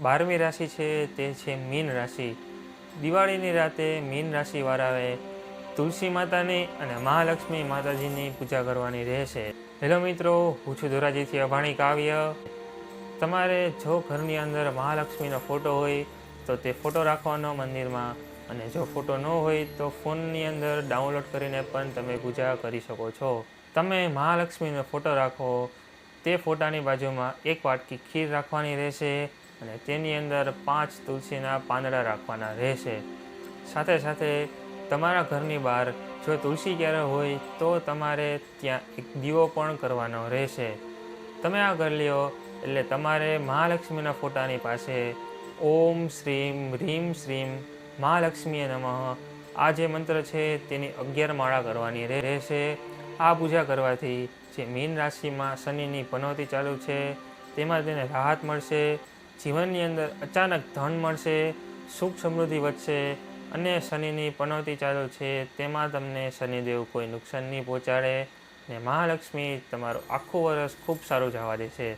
બારમી રાશિ છે, તે છે મીન રાશિ. દિવાળીની રાતે મીન રાશિવાળાએ તુલસી માતાની અને મહાલક્ષ્મી માતાજીની પૂજા કરવાની રહેશે. હેલો મિત્રો, હું છું ધોરાજીથી અભાણી કાવ્ય. તમારે જો ઘરની અંદર મહાલક્ષ્મીનો ફોટો હોય, તો તે ફોટો રાખવાનો મંદિરમાં. અને જો ફોટો ન હોય, તો ફોનની અંદર ડાઉનલોડ કરીને પણ તમે પૂજા કરી શકો છો. તમે મહાલક્ષ્મીનો ફોટો રાખો, તે ફોટાની બાજુમાં એક વાટકી ખીર રાખવાની રહેશે. અને તેની અંદર પાંચ તુલસીના પાંદડા રાખવાના રહેશે. સાથે સાથે તમારા ઘરની બહાર જો તુલસી ક્યારે હોય તો તમારે ત્યાં એક દીવો પણ કરવાનો રહેશે. તમે આ કરી લ્યો એટલે તમારે મહાલક્ષ્મીના ફોટાની પાસે ઓમ શ્રીમ હ્રીમ શ્રીમ મહાલક્ષ્મીએ નમઃ. આ જે મંત્ર છે તેની અગિયાર માળા કરવાની રહેશે. આ પૂજા કરવાથી જે મીન રાશિમાં શનિની પનોતી ચાલુ છે, તેમાં તેને રાહત મળશે. જીવનની અંદર અચાનક ધન મળશે, સુખ સમૃદ્ધિ વધશે અને શનિની પનોતી ચાલુ છે. તેમાં તમને શનિદેવ કોઈ નુકસાન નહીં પહોંચાડે ને મહાલક્ષ્મી તમારું આખું વર્ષ ખૂબ સારું જવા દેશે.